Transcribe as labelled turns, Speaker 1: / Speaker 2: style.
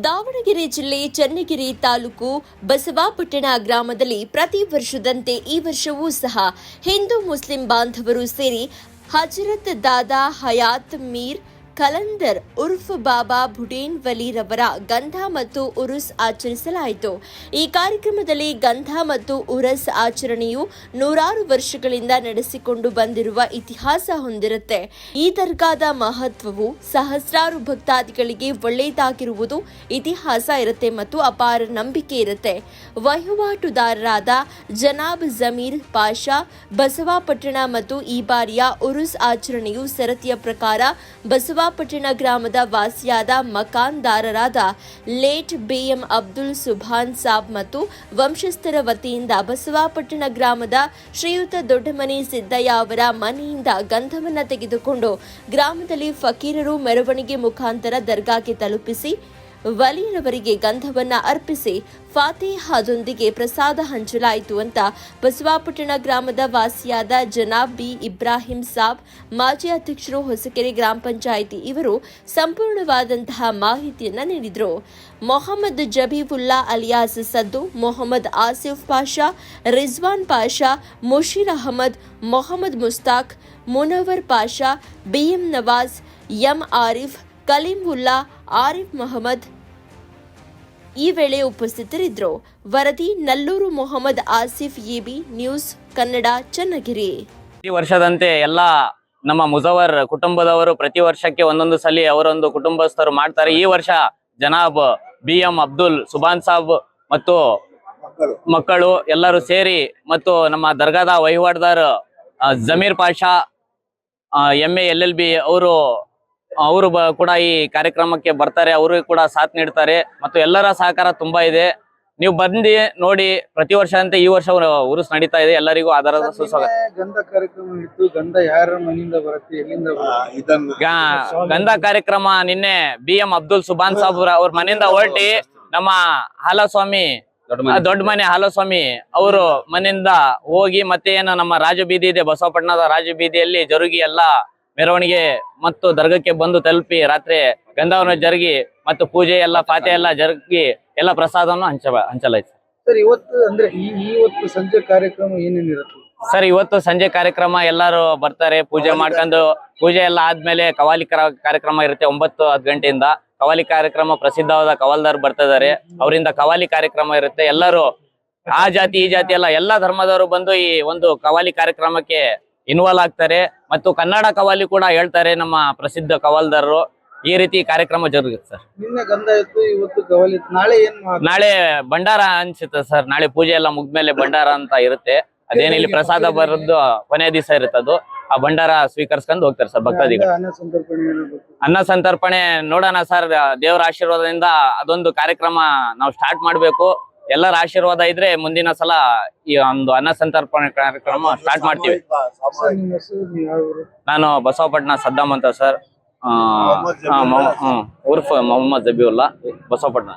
Speaker 1: ದಾವಣಗೆರೆ ಜಿಲ್ಲೆ ಚನ್ನಗಿರಿ ತಾಲೂಕು ಬಸವಾಪಟ್ಟಣ ಗ್ರಾಮದಲ್ಲಿ ಪ್ರತಿ ವರ್ಷದಂತೆ ಈ ವರ್ಷವೂ ಸಹ ಹಿಂದೂ ಮುಸ್ಲಿಂ ಬಾಂಧವರು ಸೇರಿ ಹಜರತ್ ದಾದಾ ಹಯಾತ್ ಮೀರ್ ಕಲಂದರ್ ಉರ್ಫ್ ಬಾಬಾ ಭುಡೇನ್ ವಲಿ ರವರ ಗಂಧ ಮತ್ತು ಉರುಸ್ ಆಚರಿಸಲಾಯಿತು. ಈ ಕಾರ್ಯಕ್ರಮದಲ್ಲಿ ಗಂಧ ಮತ್ತು ಉರಸ್ ಆಚರಣೆಯು ನೂರಾರು ವರ್ಷಗಳಿಂದ ನಡೆಸಿಕೊಂಡು ಬಂದಿರುವ ಇತಿಹಾಸ ಹೊಂದಿರುತ್ತೆ. ಈ ದರ್ಗಾದ ಮಹತ್ವವು ಸಹಸ್ರಾರು ಭಕ್ತಾದಿಗಳಿಗೆ ಒಳ್ಳೆಯದಾಗಿರುವುದು ಇತಿಹಾಸ ಇರುತ್ತೆ ಮತ್ತು ಅಪಾರ ನಂಬಿಕೆ ಇರುತ್ತೆ. ವಹಿವಾಟುದಾರರಾದ ಜನಾಬ್ ಜಮೀರ್ ಪಾಷಾ, ಬಸವಾಪಟ್ಟಣ ಮತ್ತು ಈ ಬಾರಿಯ ಉರುಸ್ ಆಚರಣೆಯು ಸರತಿಯ ಪ್ರಕಾರ ಬಸವಾಪಟ್ಟಣ ಗ್ರಾಮದ ವಾಸಿಯಾದ ಮಕಾನ್ದಾರರಾದ ಲೇಟ್ ಬಿಎಂ ಅಬ್ದುಲ್ ಸುಭಾನ್ ಸಾಬ್ ಮತ್ತು ವಂಶಸ್ಥರ ವತಿಯಿಂದ ಬಸವಾಪಟ್ಟಣ ಗ್ರಾಮದ ಶ್ರೀಯುತ ದೊಡ್ಡಮನಿ ಸಿದ್ದಯ್ಯ ಅವರ ಮನೆಯಿಂದ ಗಂಧವನ್ನು ತೆಗೆದುಕೊಂಡು ಗ್ರಾಮದಲ್ಲಿ ಫಕೀರರು ಮೆರವಣಿಗೆ ಮುಖಾಂತರ ದರ್ಗಾಕ್ಕೆ ತಲುಪಿಸಿ ವಲಿಯರವರಿಗೆ ಗಂಧವನ್ನ ಅರ್ಪಿಸಿ ಫಾತಿಹಾದೊಂದಿಗೆ ಪ್ರಸಾದ ಹಂಚಲಾಯಿತು ಅಂತ ಬಸವಾಪಟ್ಟಣ ಗ್ರಾಮದ ವಾಸಿಯಾದ ಜನಾಬ್ ಬಿ ಇಬ್ರಾಹಿಂ ಸಾಬ್, ಮಾಜಿ ಅಧ್ಯಕ್ಷರು ಹೊಸಕೆರೆ ಗ್ರಾಮ ಪಂಚಾಯಿತಿ ಇವರು ಸಂಪೂರ್ಣವಾದಂತಹ ಮಾಹಿತಿಯನ್ನ ನೀಡಿದರು. Mohammed Jabibulla alias Saddu, Mohammed Asif Pasha, Rizwan Pasha Mushir Ahmed, Mohammed Mushtaq, Munavar Pasha, BM Nawaz, M Arif Kaleemulla Arif Mohammed ಈ ವೇಳೆ ಉಪಸ್ಥಿತರಿದ್ದರು. ವರದಿ, ನಲ್ಲೂರು ಮೊಹಮ್ಮದ್ ಆಸಿಫ್, ಇಬಿ ನ್ಯೂಸ್ ಕನ್ನಡ, ಚನ್ನಗಿರಿ.
Speaker 2: ಈ ವರ್ಷದಂತೆ ಎಲ್ಲ ನಮ್ಮ ಮುಜವರ್ ಕುಟುಂಬದವರು ಪ್ರತಿ ವರ್ಷಕ್ಕೆ ಒಂದೊಂದು ಸಲ ಅವರೊಂದು ಕುಟುಂಬಸ್ಥರು ಮಾಡ್ತಾರೆ. ಈ ವರ್ಷ ಜನಾಬ್ ಬಿ ಎಂ ಅಬ್ದುಲ್ ಸುಬಾನ್ ಸಾಬ್ ಮತ್ತು ಮಕ್ಕಳು ಎಲ್ಲರೂ ಸೇರಿ ಮತ್ತು ನಮ್ಮ ದರ್ಗಾದ ವಹಿವಾಟ್ದಾರ್ Zameer Pasha A, L L B ಅವರು ಅವರು ಕೂಡ ಈ ಕಾರ್ಯಕ್ರಮಕ್ಕೆ ಬರ್ತಾರೆ ಅವರು ಕೂಡ ಸಾಥ್ ನೀಡ್ತಾರೆ ಮತ್ತು ಎಲ್ಲರ ಸಹಕಾರ ತುಂಬಾ ಇದೆ. ನೀವು ಬಂದು ನೋಡಿ ಪ್ರತಿ ವರ್ಷ ಅಂತ ಈ ವರ್ಷ ಉರುಸ್ ನಡೀತಾ ಇದೆ. ಎಲ್ಲರಿಗೂ ಆಧಾರದ ಸುಸ್ವಾಗತ
Speaker 3: ಗಂಧ ಕಾರ್ಯಕ್ರಮ ಇತ್ತು. ಗಂಧ ಯಾರ ಮನೆಯಿಂದ ಬರುತ್ತೆ ಎಲ್ಲಿಂದ
Speaker 2: ಗಂಧ ಕಾರ್ಯಕ್ರಮ ನಿನ್ನೆ ಬಿ ಎಂ ಅಬ್ದುಲ್ ಸುಬಾನ್ ಸಾಬ್ ಅವ್ರ ಮನೆಯಿಂದ ಹೊರಟಿ ನಮ್ಮ ಹಾಲಸ್ವಾಮಿ ದೊಡ್ಡ ಮನೆ ಹಾಲಸ್ವಾಮಿ ಅವರು ಮನೆಯಿಂದ ಹೋಗಿ ಮತ್ತೆ ಏನು ನಮ್ಮ ರಾಜಬೀದಿ ಇದೆ ಬಸವಪಟ್ಟಣದ ರಾಜಬೀದಿಯಲ್ಲಿ ಜರುಗಿ ಎಲ್ಲ ಮೆರವಣಿಗೆ ಮತ್ತು ದರ್ಗಕ್ಕೆ ಬಂದು ತಲುಪಿ ರಾತ್ರಿ ಗಂಧವನ್ನು ಜರುಗಿ ಮತ್ತು ಪೂಜೆ ಎಲ್ಲ ಪಾತೆ ಎಲ್ಲ ಜರುಗಿ ಎಲ್ಲ ಪ್ರಸಾದವನ್ನು ಹಂಚ ಹಂಚಲಾಯ್ತು.
Speaker 3: ಸರ್ ಇವತ್ತು ಅಂದ್ರೆ ಇವತ್ತು ಸಂಜೆ ಕಾರ್ಯಕ್ರಮ ಏನೇನಿರುತ್ತೆ
Speaker 2: ಸರ್ ಇವತ್ತು ಸಂಜೆ ಕಾರ್ಯಕ್ರಮ ಎಲ್ಲರೂ ಬರ್ತಾರೆ ಪೂಜೆ ಮಾಡ್ಕೊಂಡು ಪೂಜೆ ಎಲ್ಲ ಆದ್ಮೇಲೆ ಕವಾಲಿ ಕರ- ಕಾರ್ಯಕ್ರಮ ಇರುತ್ತೆ ಒಂಬತ್ತು ಹತ್ತು ಗಂಟೆಯಿಂದ. ಕವಾಲಿ ಕಾರ್ಯಕ್ರಮ ಪ್ರಸಿದ್ಧವಾದ ಕವಾಲ್ದಾರ್ ಬರ್ತಾ ಇದಾರೆ. ಅವರಿಂದ ಕವಾಲಿ ಕಾರ್ಯಕ್ರಮ ಇರುತ್ತೆ. ಎಲ್ಲರೂ ಆ ಜಾತಿ ಈ ಜಾತಿ ಎಲ್ಲ ಎಲ್ಲಾ ಧರ್ಮದವರು ಬಂದು ಈ ಒಂದು ಕವಾಲಿ ಕಾರ್ಯಕ್ರಮಕ್ಕೆ ಇನ್ವಾಲ್ವ್ ಆಗ್ತಾರೆ. ಮತ್ತು ಕನ್ನಡ ಕವಾಲಿ ಕೂಡ ಹೇಳ್ತಾರೆ ನಮ್ಮ ಪ್ರಸಿದ್ಧ ಕವಾಲ್ದಾರರು. ಈ ರೀತಿ ಕಾರ್ಯಕ್ರಮ ಜರುಗುತ್ತೆ ಸರ್.
Speaker 3: ನಿನ್ನೆ ಗಂಧ ಇತ್ತು ಇವತ್ತು ಕವಲಿ ನಾಳೆ ಏನ್
Speaker 2: ನಾಳೆ ಭಂಡಾರ ಅನ್ಸುತ್ತೆ ಸರ್. ನಾಳೆ ಪೂಜೆ ಎಲ್ಲ ಮುಗ್ದ್ಮೇಲೆ ಭಂಡಾರ ಅಂತ ಇರುತ್ತೆ. ಅದೇನಿಲ್ಲಿ ಪ್ರಸಾದ ಬರೋದು ಕೊನೆ ದಿವಸ ಇರುತ್ತೆ ಅದು. ಆ ಭಂಡಾರ ಸ್ವೀಕರಿಸ್ಕೊಂಡು ಹೋಗ್ತಾರೆ ಸರ್ ಭಕ್ತಾದಿಗಳು.
Speaker 3: ಅನ್ನ ಸಂತರ್ಪಣೆ ಏನೋ
Speaker 2: ಅನ್ನ ಸಂತರ್ಪಣೆ ನೋಡೋಣ ಸರ್. ದೇವರ ಆಶೀರ್ವಾದದಿಂದ ಅದೊಂದು ಕಾರ್ಯಕ್ರಮ ನಾವು ಸ್ಟಾರ್ಟ್ ಮಾಡ್ಬೇಕು. ಎಲ್ಲರ ಆಶೀರ್ವಾದ ಇದ್ರೆ ಮುಂದಿನ ಸಲ ಈ ಒಂದು ಅನ್ನ ಸಂತರ್ಪಣೆ ಕಾರ್ಯಕ್ರಮ ಸ್ಟಾರ್ಟ್ ಮಾಡ್ತೀವಿ? ನಾನು ಬಸವಪಟ್ಟಣ ಸದ್ದಾಮ್ ಅಂತ ಸರ್ ಉರ್ಫ್ ಮೊಹಮ್ಮದ್ ಜಬೀವುಲ್ಲಾ, ಬಸವಪಟ್ಟಣ